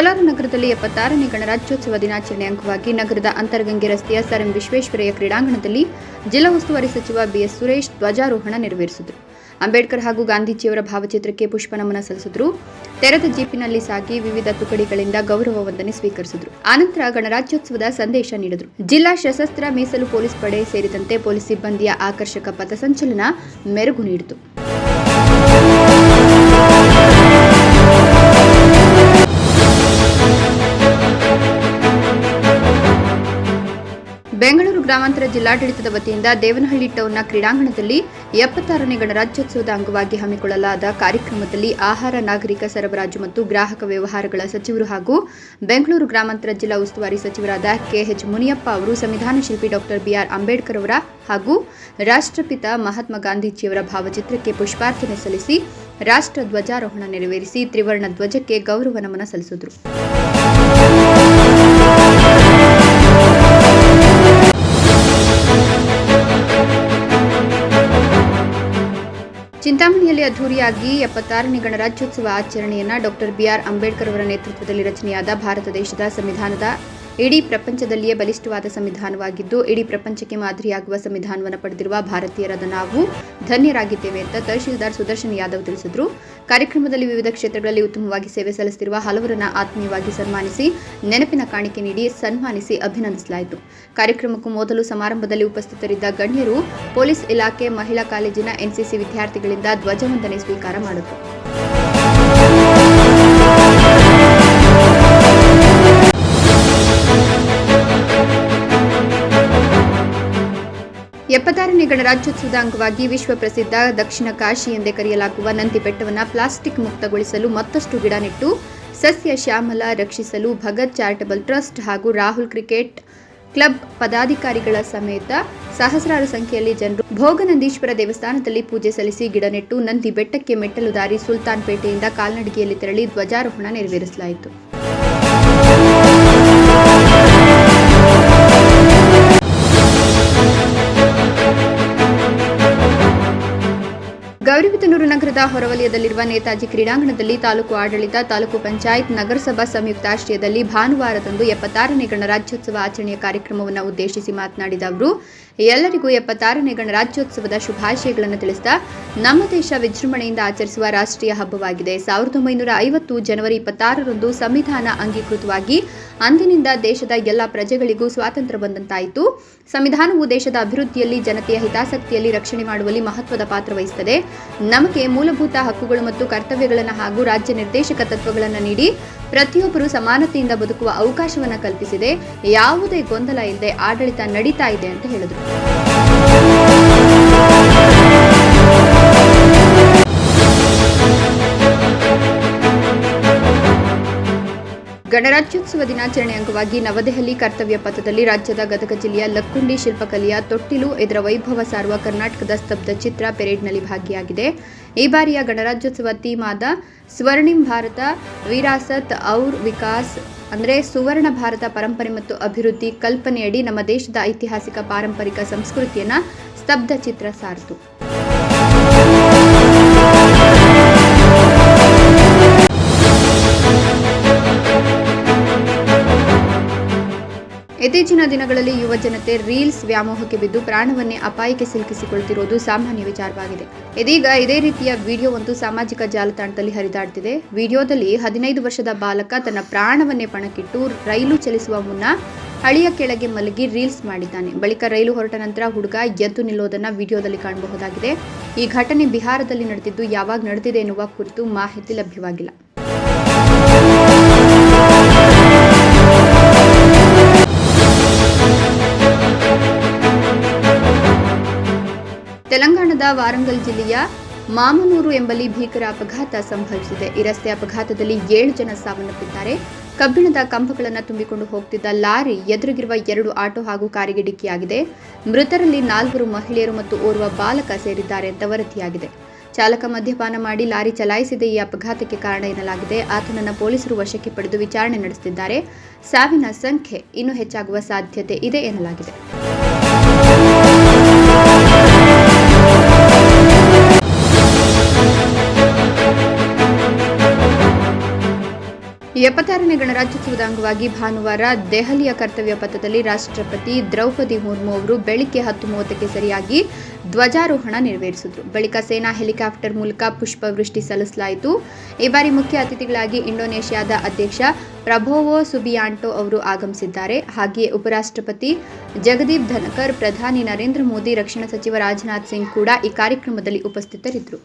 ಕೋಲಾರ ನಗರದಲ್ಲಿ ಎಪ್ಪತ್ತಾರನೇ ಗಣರಾಜ್ಯೋತ್ಸವ ದಿನಾಚರಣೆ ಅಂಗವಾಗಿ ನಗರದ ಅಂತರಗಂಗೆ ರಸ್ತೆಯ ಸರ್ ಎಂ ವಿಶ್ವೇಶ್ವರಯ್ಯ ಕ್ರೀಡಾಂಗಣದಲ್ಲಿ ಜಿಲ್ಲಾ ಉಸ್ತುವಾರಿ ಸಚಿವ ಬಿಎಸ್ ಸುರೇಶ್ ಧ್ವಜಾರೋಹಣ ನೆರವೇರಿಸಿದರು. ಅಂಬೇಡ್ಕರ್ ಹಾಗೂ ಗಾಂಧೀಜಿಯವರ ಭಾವಚಿತ್ರಕ್ಕೆ ಪುಷ್ಪನಮನ ಸಲ್ಲಿಸಿದರು. ತೆರೆದ ಜೀಪಿನಲ್ಲಿ ಸಾಗಿ ವಿವಿಧ ತುಕಡಿಗಳಿಂದ ಗೌರವ ವಂದನೆ ಸ್ವೀಕರಿಸಿದರು. ಆನಂತರ ಗಣರಾಜ್ಯೋತ್ಸವದ ಸಂದೇಶ ನೀಡಿದರು. ಜಿಲ್ಲಾ ಸಶಸ್ತ್ರ ಮೀಸಲು ಪೊಲೀಸ್ ಪಡೆ ಸೇರಿದಂತೆ ಪೊಲೀಸ್ ಸಿಬ್ಬಂದಿಯ ಆಕರ್ಷಕ ಪಥಸಂಚಲನ ಮೆರುಗು ನೀಡಿತು. ಗ್ರಾಮಾಂತರ ಜಿಲ್ಲಾಡಳಿತದ ವತಿಯಿಂದ ದೇವನಹಳ್ಳಿ ಟೌನ್ನ ಕ್ರೀಡಾಂಗಣದಲ್ಲಿ ಎಪ್ಪತ್ತಾರನೇ ಗಣರಾಜ್ಯೋತ್ಸವದ ಅಂಗವಾಗಿ ಹಮ್ಮಿಕೊಳ್ಳಲಾದ ಕಾರ್ಯಕ್ರಮದಲ್ಲಿ ಆಹಾರ, ನಾಗರಿಕ ಸರಬರಾಜು ಮತ್ತು ಗ್ರಾಹಕ ವ್ಯವಹಾರಗಳ ಸಚಿವರು ಹಾಗೂ ಬೆಂಗಳೂರು ಗ್ರಾಮಾಂತರ ಜಿಲ್ಲಾ ಉಸ್ತುವಾರಿ ಸಚಿವರಾದ ಕೆಎಚ್ ಮುನಿಯಪ್ಪ ಅವರು, ಸಂವಿಧಾನ ಶಿಲ್ಪಿ ಡಾಕ್ಟರ್ ಬಿಆರ್ ಅಂಬೇಡ್ಕರ್ ಅವರ ಹಾಗೂ ರಾಷ್ಟ್ರಪಿತ ಮಹಾತ್ಮ ಗಾಂಧೀಜಿಯವರ ಭಾವಚಿತ್ರಕ್ಕೆ ಪುಷ್ಪಾರ್ಚನೆ ಸಲ್ಲಿಸಿ ರಾಷ್ಟ್ರ ಧ್ವಜಾರೋಹಣ ನೆರವೇರಿಸಿ ತ್ರಿವರ್ಣ ಧ್ವಜಕ್ಕೆ ಗೌರವ ನಮನ ಸಲ್ಲಿಸಿದರು. ಅದ್ದೂರಿಯಾಗಿ ಎಪ್ಪತ್ತಾರನೇ ಗಣರಾಜ್ಯೋತ್ಸವ ಆಚರಣೆಯನ್ನ ಡಾಕ್ಟರ್ ಬಿಆರ್ ಅಂಬೇಡ್ಕರ್ ಅವರ ನೇತೃತ್ವದಲ್ಲಿ ರಚನೆಯಾದ ಭಾರತ ದೇಶದ ಸಂವಿಧಾನದ ಇಡೀ ಪ್ರಪಂಚದಲ್ಲಿಯೇ ಬಲಿಷ್ಠವಾದ ಸಂವಿಧಾನವಾಗಿದ್ದು, ಇಡೀ ಪ್ರಪಂಚಕ್ಕೆ ಮಾದರಿಯಾಗುವ ಸಂವಿಧಾನವನ್ನು ಪಡೆದಿರುವ ಭಾರತೀಯರಾದ ನಾವು ಧನ್ಯರಾಗಿದ್ದೇವೆ ಅಂತ ತಹಶೀಲ್ದಾರ್ ಸುದರ್ಶನ್ ಯಾದವ್ ತಿಳಿಸಿದರು. ಕಾರ್ಯಕ್ರಮದಲ್ಲಿ ವಿವಿಧ ಕ್ಷೇತ್ರಗಳಲ್ಲಿ ಉತ್ತಮವಾಗಿ ಸೇವೆ ಸಲ್ಲಿಸುತ್ತಿರುವ ಹಲವರನ್ನ ಆತ್ಮೀಯವಾಗಿ ಸನ್ಮಾನಿಸಿ, ನೆನಪಿನ ಕಾಣಿಕೆ ನೀಡಿ ಸನ್ಮಾನಿಸಿ ಅಭಿನಂದಿಸಲಾಯಿತು. ಕಾರ್ಯಕ್ರಮಕ್ಕೂ ಮೊದಲು ಸಮಾರಂಭದಲ್ಲಿ ಉಪಸ್ಥಿತರಿದ್ದ ಗಣ್ಯರು ಪೊಲೀಸ್ ಇಲಾಖೆ ಮಹಿಳಾ ಕಾಲೇಜಿನ ಎನ್ಸಿಸಿ ವಿದ್ಯಾರ್ಥಿಗಳಿಂದ ಧ್ವಜವಂದನೆ ಸ್ವೀಕಾರ ಮಾಡಿದರು. ಎಪ್ಪತ್ತಾರನೇ ಗಣರಾಜ್ಯೋತ್ಸವದ ಅಂಗವಾಗಿ ವಿಶ್ವ ಪ್ರಸಿದ್ಧ ದಕ್ಷಿಣ ಕಾಶಿ ಎಂದೇ ಕರೆಯಲಾಗುವ ನಂದಿ ಬೆಟ್ಟವನ್ನು ಪ್ಲಾಸ್ಟಿಕ್ ಮುಕ್ತಗೊಳಿಸಲು ಮತ್ತಷ್ಟು ಗಿಡ ನೆಟ್ಟು ಸಸ್ಯ ಶ್ಯಾಮಲ ರಕ್ಷಿಸಲು ಭಗತ್ ಚಾರಿಟಬಲ್ ಟ್ರಸ್ಟ್ ಹಾಗೂ ರಾಹುಲ್ ಕ್ರಿಕೆಟ್ ಕ್ಲಬ್ ಪದಾಧಿಕಾರಿಗಳ ಸಮೇತ ಸಹಸ್ರಾರು ಸಂಖ್ಯೆಯಲ್ಲಿ ಜನರು ಭೋಗನಂದೀಶ್ವರ ದೇವಸ್ಥಾನದಲ್ಲಿ ಪೂಜೆ ಸಲ್ಲಿಸಿ ಗಿಡ ನೆಟ್ಟು ನಂದಿ ಬೆಟ್ಟಕ್ಕೆ ಮೆಟ್ಟಲು ದಾರಿ ಸುಲ್ತಾನ್ ಪೇಟೆಯಿಂದ ಕಾಲ್ನಡಿಗೆಯಲ್ಲಿ ತೆರಳಿ ಧ್ವಜಾರೋಹಣ ನೆರವೇರಿಸಲಾಯಿತು. ನಗರದ ಹೊರವಲಯದಲ್ಲಿರುವ ನೇತಾಜಿ ಕ್ರೀಡಾಂಗಣದಲ್ಲಿ ತಾಲೂಕು ಆಡಳಿತ, ತಾಲೂಕು ಪಂಚಾಯತ್, ನಗರಸಭಾ ಸಂಯುಕ್ತಾಶ್ರಯದಲ್ಲಿ ಭಾನುವಾರದಂದು ಎಪ್ಪತ್ತಾರನೇ ಗಣರಾಜ್ಯೋತ್ಸವ ಆಚರಣೆಯ ಕಾರ್ಯಕ್ರಮವನ್ನು ಉದ್ದೇಶಿಸಿ ಮಾತನಾಡಿದ ಅವರು, ಎಲ್ಲರಿಗೂ ಎಪ್ಪತ್ತಾರನೇ ಗಣರಾಜ್ಯೋತ್ಸವದ ಶುಭಾಶಯಗಳನ್ನು ತಿಳಿಸಿದ ನಮ್ಮ ದೇಶ ವಿಜೃಂಭಣೆಯಿಂದ ಆಚರಿಸುವ ರಾಷ್ಟ್ರೀಯ ಹಬ್ಬವಾಗಿದೆ. ಸಾವಿರದ ಒಂಬೈನೂರ ಐವತ್ತು ಜನವರಿ ಇಪ್ಪತ್ತಾರರಂದು ಸಂವಿಧಾನ ಅಂಗೀಕೃತವಾಗಿ ಅಂದಿನಿಂದ ದೇಶದ ಎಲ್ಲ ಪ್ರಜೆಗಳಿಗೂ ಸ್ವಾತಂತ್ರ್ಯ ಬಂದಂತಾಯಿತು. ಸಂವಿಧಾನವು ದೇಶದ ಅಭಿವೃದ್ಧಿಯಲ್ಲಿ, ಜನತೆಯ ಹಿತಾಸಕ್ತಿಯಲ್ಲಿ ರಕ್ಷಣೆ ಮಾಡುವಲ್ಲಿ ಮಹತ್ವದ ಪಾತ್ರ ವಹಿಸುತ್ತದೆ. ನಮಗೆ ಮೂಲಭೂತ ಹಕ್ಕುಗಳು ಮತ್ತು ಕರ್ತವ್ಯಗಳನ್ನು ಹಾಗೂ ರಾಜ್ಯ ನಿರ್ದೇಶಕ ತತ್ವಗಳನ್ನು ನೀಡಿ ಪ್ರತಿಯೊಬ್ಬರು ಸಮಾನತೆಯಿಂದ ಬದುಕುವ ಅವಕಾಶವನ್ನು ಕಲ್ಪಿಸಿದೆ. ಯಾವುದೇ ಗೊಂದಲ ಇಲ್ಲದೆ ಆಡಳಿತ ನಡೀತಾ ಇದೆ ಅಂತ ಹೇಳಿದರು. ಗಣರಾಜ್ಯೋತ್ಸವ ದಿನಾಚರಣೆ ಅಂಗವಾಗಿ ನವದೆಹಲಿ ಕರ್ತವ್ಯ ಪಥದಲ್ಲಿ ರಾಜ್ಯದ ಗದಗ ಜಿಲ್ಲೆಯ ಲಕ್ಕುಂಡಿ ಶಿಲ್ಪಕಲೆಯ ತೊಟ್ಟಿಲು ಇದರ ವೈಭವ ಸಾರುವ ಕರ್ನಾಟಕದ ಸ್ತಬ್ಧ ಚಿತ್ರ ಪೆರೇಡ್ನಲ್ಲಿ ಭಾಗಿಯಾಗಿದೆ. ಈ ಬಾರಿಯ ಗಣರಾಜ್ಯೋತ್ಸವ ಥೀಮ್ ಆದ ಸ್ವರ್ಣಿಂ ಭಾರತ, ವಿರಾಸತ್, ಔರ್ ವಿಕಾಸ್ ಅಂದರೆ ಸುವರ್ಣ ಭಾರತ ಪರಂಪರೆ ಮತ್ತು ಅಭಿವೃದ್ಧಿ ಕಲ್ಪನೆಯಡಿ ನಮ್ಮ ದೇಶದ ಐತಿಹಾಸಿಕ ಪಾರಂಪರಿಕ ಸಂಸ್ಕೃತಿಯನ್ನು ಸ್ತಬ್ಧ ಚಿತ್ರ ಸಾರಿತು. ಇತ್ತೀಚಿನ ದಿನಗಳಲ್ಲಿ ಯುವ ಜನತೆ ರೀಲ್ಸ್ ವ್ಯಾಮೋಹಕ್ಕೆ ಬಿದ್ದು ಪ್ರಾಣವನ್ನೇ ಅಪಾಯಕ್ಕೆ ಸಿಲುಕಿಸಿಕೊಳ್ತಿರೋದು ಸಾಮಾನ್ಯ ವಿಚಾರವಾಗಿದೆ. ಇದೀಗ ಇದೇ ರೀತಿಯ ವಿಡಿಯೋ ಒಂದು ಸಾಮಾಜಿಕ ಜಾಲತಾಣದಲ್ಲಿ ಹರಿದಾಡ್ತಿದೆ. ವಿಡಿಯೋದಲ್ಲಿ ಹದಿನೈದು ವರ್ಷದ ಬಾಲಕ ತನ್ನ ಪ್ರಾಣವನ್ನೇ ಪಣಕ್ಕಿಟ್ಟು ರೈಲು ಚಲಿಸುವ ಮುನ್ನ ಹಳಿಯ ಕೆಳಗೆ ಮಲಗಿ ರೀಲ್ಸ್ ಮಾಡಿದ್ದಾನೆ. ಬಳಿಕ ರೈಲು ಹೊರಟ ನಂತರ ಹುಡುಗ ಎದ್ದು ನಿಲ್ಲೋದನ್ನ ವಿಡಿಯೋದಲ್ಲಿ ಕಾಣಬಹುದಾಗಿದೆ. ಈ ಘಟನೆ ಬಿಹಾರದಲ್ಲಿ ನಡೆದಿದ್ದು ಯಾವಾಗ ನಡೆದಿದೆ ಎನ್ನುವ ಕುರಿತು ಮಾಹಿತಿ ಲಭ್ಯವಾಗಿಲ್ಲ. ವಾರಂಗಲ್ ಜಿಲ್ಲೆಯ ಮಾಮನೂರು ಎಂಬಲ್ಲಿ ಭೀಕರ ಅಪಘಾತ ಸಂಭವಿಸಿದೆ. ಈ ರಸ್ತೆ ಅಪಘಾತದಲ್ಲಿ ಏಳು ಜನ ಸಾವನ್ನಪ್ಪಿದ್ದಾರೆ. ಕಬ್ಬಿಣದ ಕಂಬಗಳನ್ನು ತುಂಬಿಕೊಂಡು ಹೋಗ್ತಿದ್ದ ಲಾರಿ ಎದುರಿಗಿರುವ ಎರಡು ಆಟೋ ಹಾಗೂ ಕಾರಿಗೆ ಡಿಕ್ಕಿಯಾಗಿದೆ. ಮೃತರಲ್ಲಿ ನಾಲ್ವರು ಮಹಿಳೆಯರು ಮತ್ತು ಓರ್ವ ಬಾಲಕ ಸೇರಿದ್ದಾರೆ ಅಂತ ವರದಿಯಾಗಿದೆ. ಚಾಲಕ ಮದ್ಯಪಾನ ಮಾಡಿ ಲಾರಿ ಚಲಾಯಿಸಿದ. ಈ ಅಪಘಾತಕ್ಕೆ ಕಾರಣ ಎನ್ನಲಾಗಿದೆ. ಆತನನ್ನು ಪೊಲೀಸರು ವಶಕ್ಕೆ ಪಡೆದು ವಿಚಾರಣೆ ನಡೆಸುತ್ತಿದ್ದಾರೆ. ಸಾವಿನ ಸಂಖ್ಯೆ ಇನ್ನೂ ಹೆಚ್ಚಾಗುವ ಸಾಧ್ಯತೆ ಇದೆ ಎನ್ನಲಾಗಿದೆ. ಎಪ್ಪತ್ತಾರನೇ ಗಣರಾಜ್ಯೋತ್ಸವದ ಅಂಗವಾಗಿ ಭಾನುವಾರ ದೆಹಲಿಯ ಕರ್ತವ್ಯ ಪಥದಲ್ಲಿ ರಾಷ್ಟ್ರಪತಿ ದ್ರೌಪದಿ ಮುರ್ಮು ಅವರು ಬೆಳಿಗ್ಗೆ ಹತ್ತು ಮೂವತ್ತಕ್ಕೆ ಸರಿಯಾಗಿ ಧ್ವಜಾರೋಹಣ ನೆರವೇರಿಸಿದರು. ಬಳಿಕ ಸೇನಾ ಹೆಲಿಕಾಪ್ಟರ್ ಮೂಲಕ ಪುಷ್ಪವೃಷ್ಟಿ ಸಲ್ಲಿಸಲಾಯಿತು. ಈ ಬಾರಿ ಮುಖ್ಯ ಅತಿಥಿಗಳಾಗಿ ಇಂಡೋನೇಷ್ಯಾದ ಅಧ್ಯಕ್ಷ ಪ್ರಭೋವೋ ಸುಬಿಯಾಂಟೋ ಅವರು ಆಗಮಿಸಿದ್ದಾರೆ. ಹಾಗೆಯೇ ಉಪರಾಷ್ಟ್ರಪತಿ ಜಗದೀಪ್ ಧನಕರ್, ಪ್ರಧಾನಿ ನರೇಂದ್ರ ಮೋದಿ, ರಕ್ಷಣಾ ಸಚಿವ ರಾಜನಾಥ್ ಸಿಂಗ್ ಕೂಡ ಈ ಕಾರ್ಯಕ್ರಮದಲ್ಲಿ ಉಪಸ್ಥಿತರಿದ್ದರು.